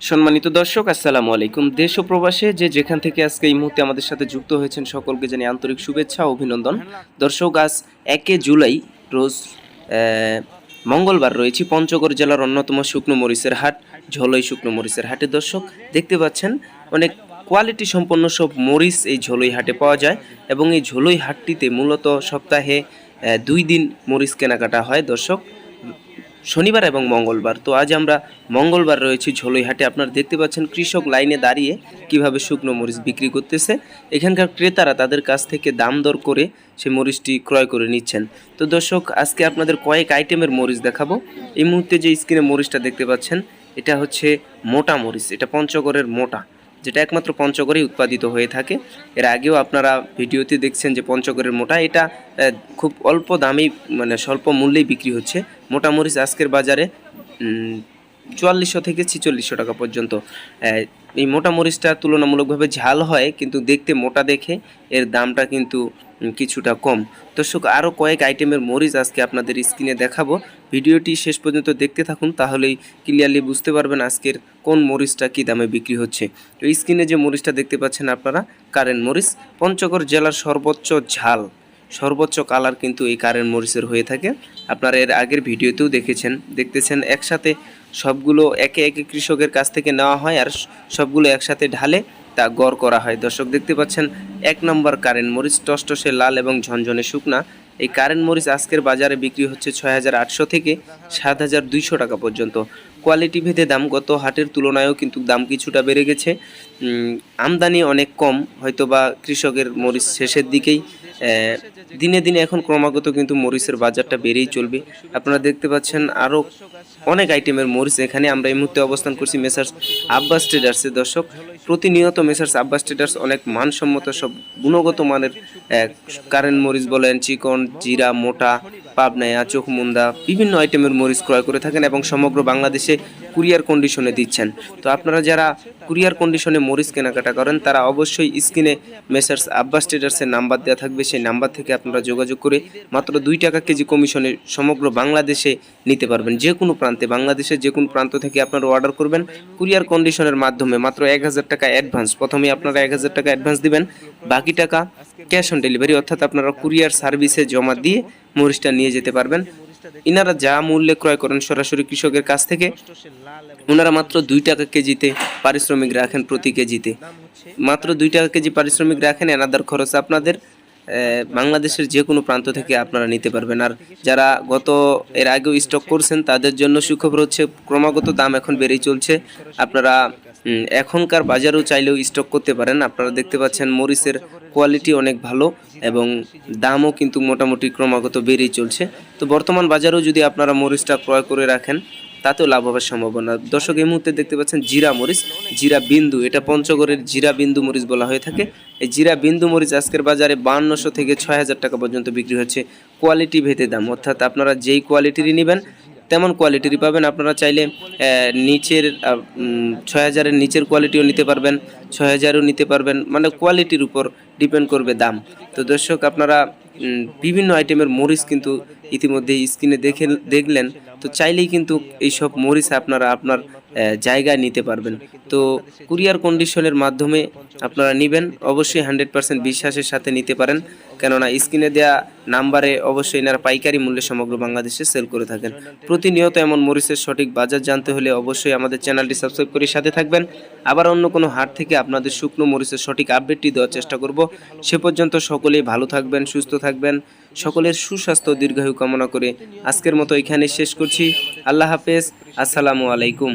সম্মানিত দর্শক, আসসালামু আলাইকুম। দেশ ও প্রবাসে যে যেখান থেকে আজকে এই মুহূর্তে আমাদের সাথে যুক্ত হয়েছেন সকলকে জানি আন্তরিক শুভেচ্ছা অভিনন্দন। দর্শক, আজ একে জুলাই, রোজ মঙ্গলবার রয়েছে পঞ্চগড় জেলার অন্যতম শুকনো মরিচের হাট, ঝোলই শুকনো মরিচের হাটে। দর্শক, দেখতে পাচ্ছেন, অনেক কোয়ালিটি সম্পন্ন সব মরিচ এই ঝোলই হাটে পাওয়া যায় এবং এই ঝোলই হাটটিতে মূলত সপ্তাহে দুই দিন মরিচ কেনাকাটা হয়। দর্শক শনিবার এবং মঙ্গলবার। তো আজ আমরা মঙ্গলবার রয়েছি ঝোলইহাটে। আপনারা দেখতে পাচ্ছেন কৃষক লাইনে দাঁড়িয়ে কীভাবে শুকনো মরিচ বিক্রি করতেছে। এখানকার ক্রেতারা তাদের কাছ থেকে দাম দর করে সেই মরিচটি ক্রয় করে নিচ্ছেন। তো দর্শক, আজকে আপনাদের কয়েক আইটেমের মরিচ দেখাবো। এই মুহূর্তে যে স্ক্রিনে মরিচটা দেখতে পাচ্ছেন, এটা হচ্ছে মোটা মরিচ, এটা পঞ্চগড়ের মোটা। যেটা একমাত্র পঞ্চগড়েই উৎপাদিত হয়ে থাকে। এর আগেও আপনারা ভিডিওতে দেখছেন যে পঞ্চগড়ের মোটা, এটা খুব অল্প দামেই মানে স্বল্প মূল্যেই বিক্রি হচ্ছে। মোটা মরিচ আজকের বাজারে চুয়াল্লিশশো থেকে ছিচল্লিশশো টাকা পর্যন্ত। এই মোটা মরিচটা তুলনামূলকভাবে ঝাল হয়, কিন্তু দেখতে মোটা দেখে এর দামটা কিন্তু কিছুটা কম। দর্শক আরও কয়েক আইটেমের মরিচ আজকে আপনাদের স্ক্রিনে দেখাবো। ভিডিওটি শেষ পর্যন্ত দেখতে থাকুন, তাহলেই ক্লিয়ারলি বুঝতে পারবেন আজকের কোন মরিচটা কী দামে বিক্রি হচ্ছে। তো স্ক্রিনে যে মরিচটা দেখতে পাচ্ছেন আপনারা, কারেন্ট মরিচ, পঞ্চগড় জেলার সর্বোচ্চ ঝাল। সর্বোচ্চ কালার কিন্তু এই কারেন্ট মরিচের হয়ে থাকে। আপনারা এর আগের ভিডিওতেও দেখেছেন, দেখতেছেন, একসাথে সবগুলো একে একে কৃষকের কাছ থেকে নেওয়া হয় আর সবগুলো একসাথে ঢালে তা গড় করা হয়। দর্শক, দেখতে পাচ্ছেন, এক নম্বর কারেন্ট মরিচ, টসটসে লাল এবং ঝনঝনে শুকনা। এই কারেন্ট মরিচ আজকের বাজারে বিক্রি হচ্ছে ছয় হাজার আটশো থেকে সাত হাজার দুইশো টাকা পর্যন্ত। কোয়ালিটি ভেদে দাম গত হাটের তুলনায়ও কিন্তু দাম কিছুটা বেড়ে গেছে। আমদানি অনেক কম, হয়তোবা কৃষকের মরিচ শেষের দিকেই। দিনে দিনে এখন ক্রমাগত কিন্তু মরিচের বাজারটা বেড়েই চলবে। আপনারা দেখতে পাচ্ছেন, আরও অনেক আইটেমের মরিচ এখানে আমরা এই মুহূর্তে অবস্থান করছি মেসার্স আব্বাস ট্রেডার্সের দর্শক প্রতিনিয়ত মেসার্স আব্বাস ট্রেডার্স অনেক মানসম্মত, সব গুণগত মানের কারেন্ট মরিচ বলেন, চিকন, জিরা, মোটা পাবনায়া চোখমুন্দা বিভিন্ন আইটেমের মরিচ ক্রয় করে থাকেন এবং সমগ্র বাংলাদেশে কুরিয়ার কন্ডিশনে দিচ্ছেন। তো আপনারা যারা কুরিয়ার কন্ডিশনে মরিচ কেনাকাটা করেন, তারা অবশ্যই স্ক্রিনে মেসার্স আব্বাস ট্রেডার্সের নাম্বার দেওয়া থাকবে। সেই নাম্বার থেকে আপনারা যোগাযোগ করে মাত্র দুই টাকা কেজি কমিশনে সমগ্র বাংলাদেশে নিতে পারবেন। যে কোনো প্রান্তে, বাংলাদেশের যে কোনো প্রান্ত থেকে আপনারা অর্ডার করবেন কুরিয়ার কন্ডিশনের মাধ্যমে। মাত্র এক হাজার টাকা অ্যাডভান্স প্রথমে আপনারা এক হাজার টাকা অ্যাডভান্স দিবেন। বাকি টাকা ক্যাশ অন ডেলিভারি অর্থাৎ আপনারা কুরিয়ার সার্ভিসে জমা দিয়ে মরিচটা নিয়ে যেতে পারবেন। ইনারা যা মূল্যে ক্রয় করেন সরাসরি কৃষকের কাছ থেকে। ওনারা মাত্র দুই টাকা কেজিতে পারিশ্রমিক রাখেন প্রতি কেজিতে। মাত্র দুই টাকা কেজি পারিশ্রমিক রাখেন, এনাদার খরচ আপনাদের বাংলাদেশের যে কোনো প্রান্ত থেকে আপনারা নিতে পারবেন। আর যারা গত, এর আগেও স্টক করছেন, তাদের জন্য সুখবর হচ্ছে, ক্রমাগত দাম এখন বেড়েই চলছে। আপনারা এখনকার বাজারেও চাইলেও স্টক করতে পারেন। আপনারা দেখতে পাচ্ছেন মরিচের কোয়ালিটি অনেক ভালো এবং দামও কিন্তু মোটামুটি ক্রমাগত বেড়েই চলছে। তো বর্তমান বাজারেও যদি আপনারা মরিচটা ক্রয় করে রাখেন, তাতেও লাভ হওয়ার সম্ভাবনা। দর্শক, এই মুহূর্তে দেখতে পাচ্ছেন জিরা মরিচ, জিরা বিন্দু। এটা পঞ্চগড়ের জিরা বিন্দু মরিচ বলা হয়ে থাকে। এই জিরা বিন্দু মরিচ আজকের বাজারে বান্নশো থেকে ছয় হাজার টাকা পর্যন্ত বিক্রি হচ্ছে। কোয়ালিটি ভেদে দাম। অর্থাৎ আপনারা যেই কোয়ালিটিরই নেবেন তেমন কোয়ালিটিরই পাবেন। আপনারা চাইলে নিচের ছয় হাজারের নিচের কোয়ালিটিও নিতে পারবেন, ছয় হাজারও নিতে পারবেন। মানে কোয়ালিটির উপর ডিপেন্ড করবে দাম। তো দর্শক, আপনারা বিভিন্ন আইটেমের মরিচ কিন্তু ইতিমধ্যে স্ক্রিনে দেখে, দেখলেন। তো চাইলেই কিন্তু এইসব মরিচ আপনারা আপনার জায়গায় নিতে পারবেন। তো কুরিয়ার কন্ডিশনের মাধ্যমে আপনারা নেবেন। অবশ্যই হান্ড্রেড পার্সেন্ট বিশ্বাসের সাথে নিতে পারেন। কেননা স্ক্রিনে দেওয়া নাম্বারে অবশ্যই এনারা পাইকারি মূল্যে সমগ্র বাংলাদেশে সেল করে থাকেন। প্রতিনিয়ত এমন মরিচের সঠিক বাজার জানতে হলে অবশ্যই আমাদের চ্যানেলটি সাবস্ক্রাইব করে সাথে থাকবেন। আবার অন্য কোনো হাট থেকে আপনাদের শুকনো মরিচের সঠিক আপডেটটি দেওয়ার চেষ্টা করব। সে পর্যন্ত সকলেই ভালো থাকবেন, সুস্থ থাকবেন। সকলের সুস্বাস্থ্য দীর্ঘায়ু কামনা করে আজকের মতো এখানে শেষ করছি। আল্লাহ হাফেজ। আসসালামু আলাইকুম।